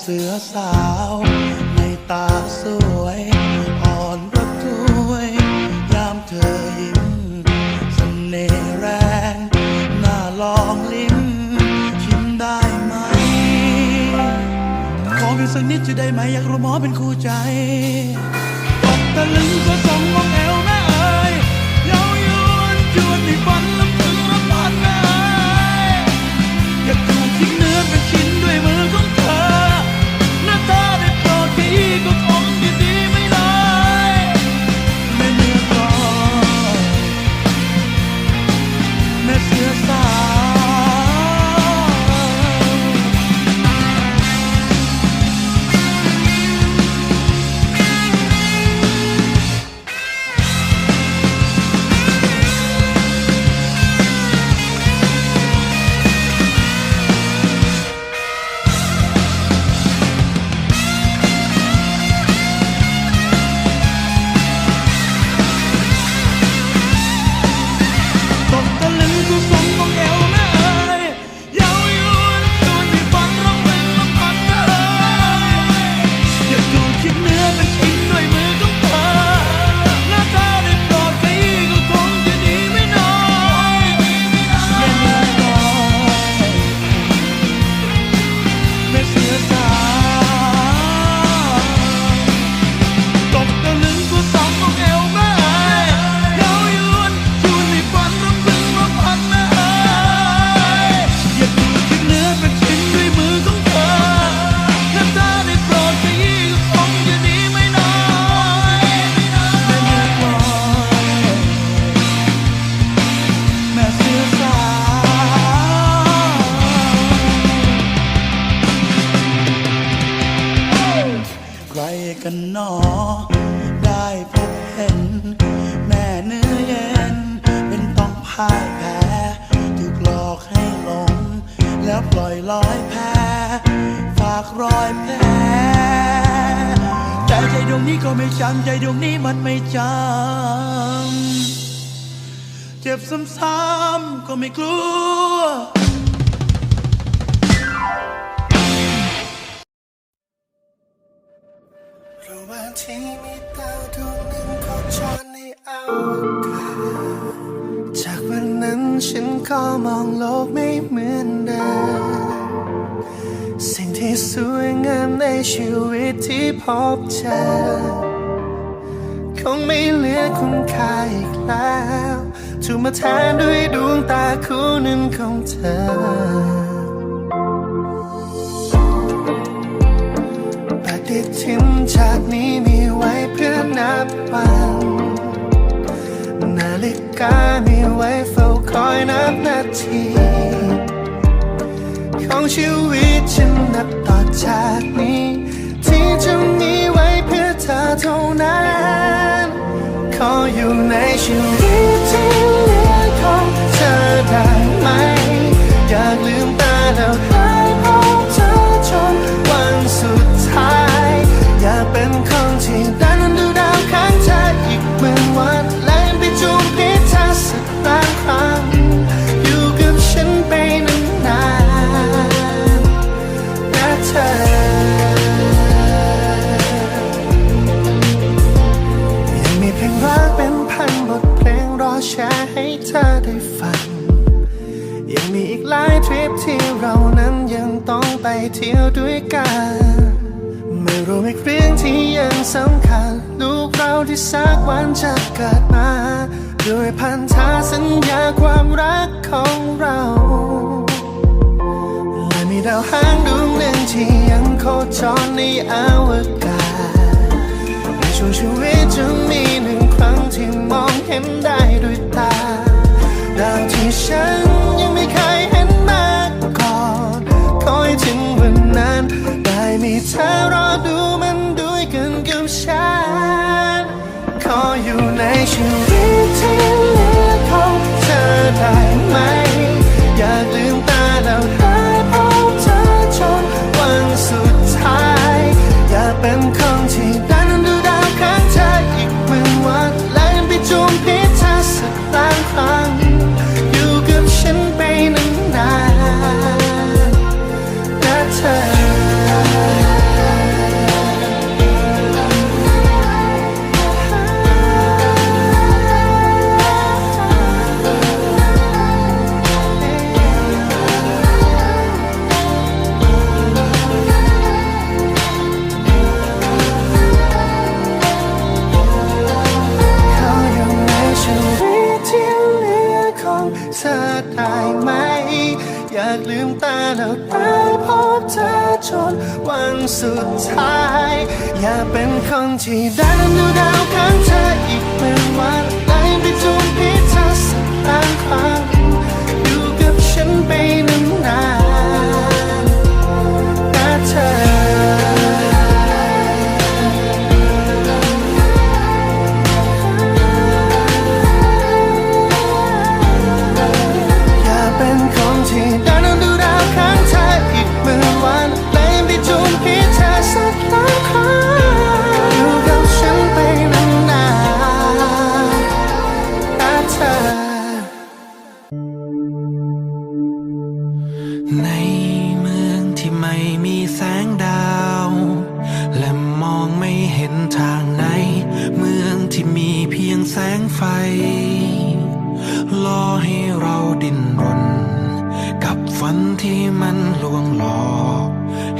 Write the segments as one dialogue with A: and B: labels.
A: เสือสาว ในตาสวย อ่อนระทวย ยามเธอยิ้มเสน่ห์แรงน่าลองลิ้มชิมได้ไหม ขอเพียงสักนิดจะได้ไหม อยากรู้หมอเป็นคู่ใจตกตะลึงก็ส่งมองแอว ไม่จำใจดวงนี้มันไม่จำ เจ็บซ้ำๆก็ไม่กลัว
B: ระหว่างที่มีดาวดวงหนึ่งโคจรในอวกาศจากวันนั้นฉันก็มองโลกไม่เหมือนเดิม สวยงามในชีวิตที่พบเจอคงไม่เหลือคุณค่าอีกแล้วถูกมาแทนด้วยดวงตาคู่หนึ่งของเธอ ปฏิทินจากนี้มีไว้เพื่อนับวันนาฬิกามีไว้เฝ้าคอยนับนาที ของชีวิตฉันนับต่อจากนี้ ที่จะมีไว้เพื่อเธอเท่านั้น ขออยู่ในชีวิตที่เหลือของเธอได้ รักของเราและมีดาวหางดวงหนึ่งที่ยังโคจรในอวกาศในช่วงชีวิตจะมีหนึ่งครั้งที่มองเห็นได้ด้วยตาดาวที่ฉันยังไม่เคยเห็นมาก่อนคอยถึงวันนั้นได้มีเธอรอดูมันด้วยกันกับฉันขออยู่ในชีวิตที่เหลื สุดท้าย อย่าเป็นคนที่ดันดูได้ เมือง
C: ที่ไม่มีแสงดาว และมองไม่เห็นทางไหน เมืองที่มีเพียงแสงไฟล่อให้เราดิ้นรน กับฝันที่มันลวงหลอก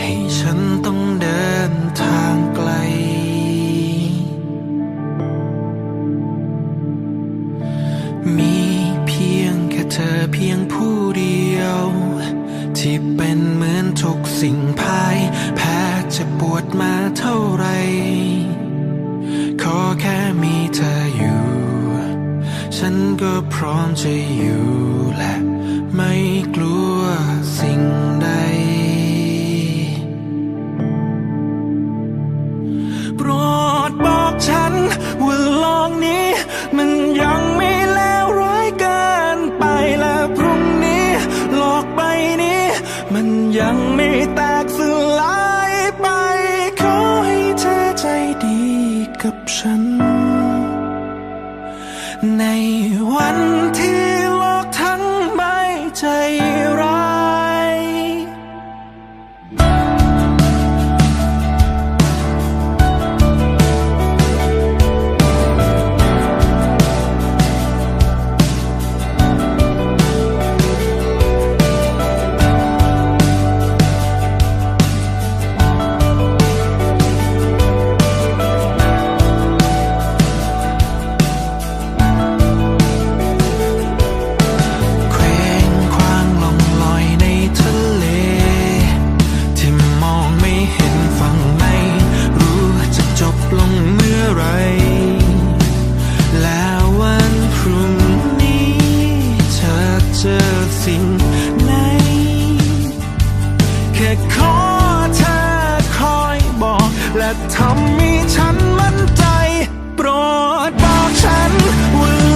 C: ให้ฉันต้องเดินทาง สิ่งพายแพ้จะปวดมาเท่าไร ขอแค่มีเธออยู่ ฉันก็พร้อมจะอยู่ และทำให้ฉันมั่นใจ โปรดบอกฉันว่า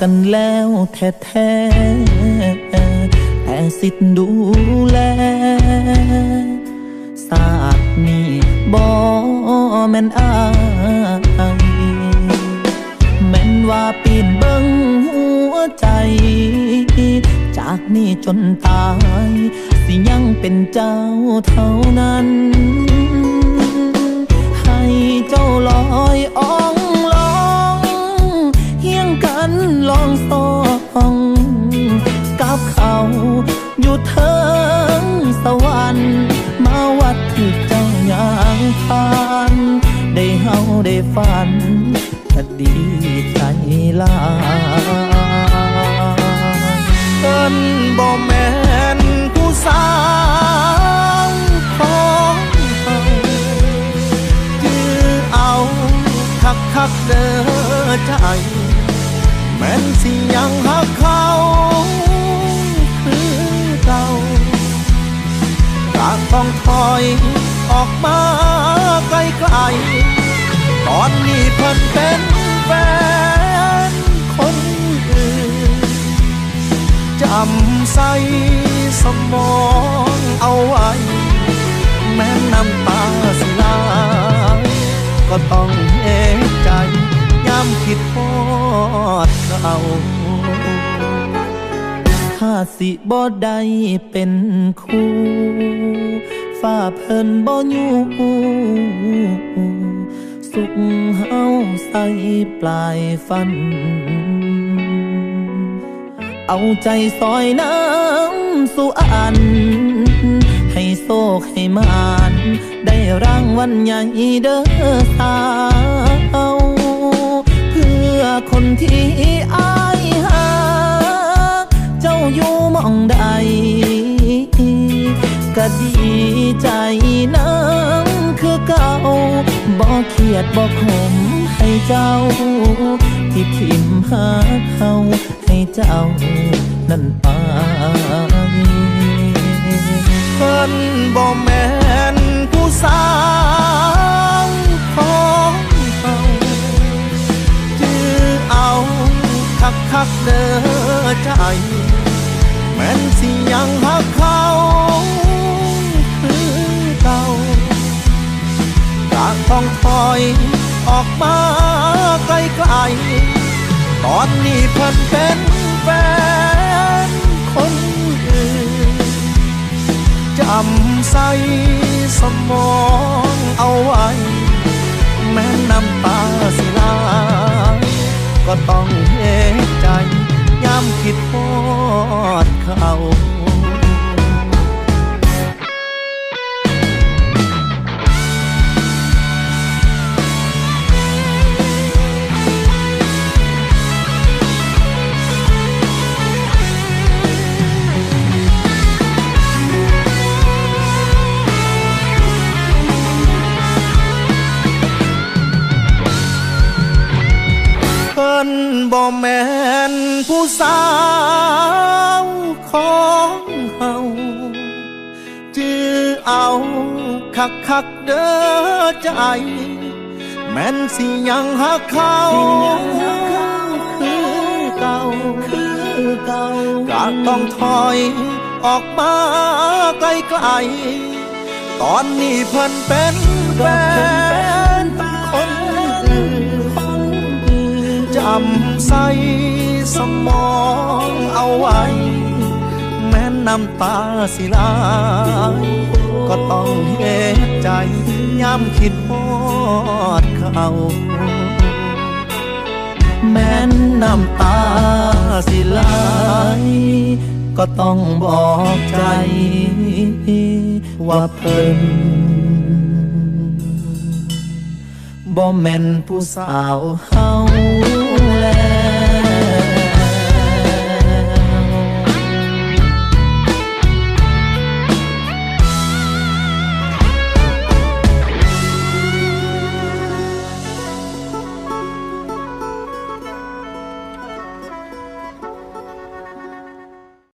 C: กันแล้ว
D: แท้ๆแต่สิทธิ์ดูแลศาสตร์นี้บ่แม่นอายแม่นว่าปีนเบิ่งหัวใจ จากนี้จนตาย สิยังเป็นเจ้าเท่านั้น ให้เจ้าลอยอ่องลอง อยู่เทิงสวรรค์มาวัดที่เจ้าอย่างผ่าน ได้เฮาได้ฝันก็ดีใจลา
E: เอิ้นบ่แม่นผู้สาวของเฮาจือเอาคักคักเด้อใจ แม่นสิยังหักเขา ต้องถอยออกมาไกลๆตอนนี้เพิ่นเป็นแฟนคนอื่นจำใส่สมองเอาไว้ แม้น้ำตาสิไหลก็ต้องเห็นใจย้ำคิดพอดเขา
D: สิบ่ได้เป็นคู่ฝ้าเพิ่นบ่อยู่สุขเฮาใส่ปลายฟัน เอาใจซอยน้ำสู่อัน ให้โซกให้มานได้รางวัลใหญ่เด้อสาวเพื่อคนที่อายหา อยู่มองใดก็ดีใจน้ำคือเก่าบ่เครียดบ่ขมให้เจ้า ที่ทิมหาเขาให้เจ้า นั่นไป
E: เพิ่นบ่แม่นผู้สาวของเฮาจือเอาคักคักเด้อใจ ม่นสิยังหักเขาคือเก่าก็ต้องถอยออกมาไกลๆตอนนี้เพิ่นเป็นแฟนคนอื่นจำใส่สมองเอาไว้ แม้น้ำตาสิไหลก็ต้องเห็น คิดพอดเขาเพิ่นบ่แม่นผู้สาว คักคักๆเด้อใจ แม่นสิยังหักเขาคือเก่า
D: คือเก่า
E: ก็ต้องถอยออกมาไกลๆตอนนี้เพิ่นเป็นแฟนคนอื่นจำใส่สมองเอาไว้ แม้น้ำตาสิไหล ก็ต้องเห็นใจย้ำคิดพอดเขา
D: แม้นน้ำตาสิไหลก็ต้องบอกใจ ว่าเพิ่นบ่แม่นผู้สาวเฮาแล้ว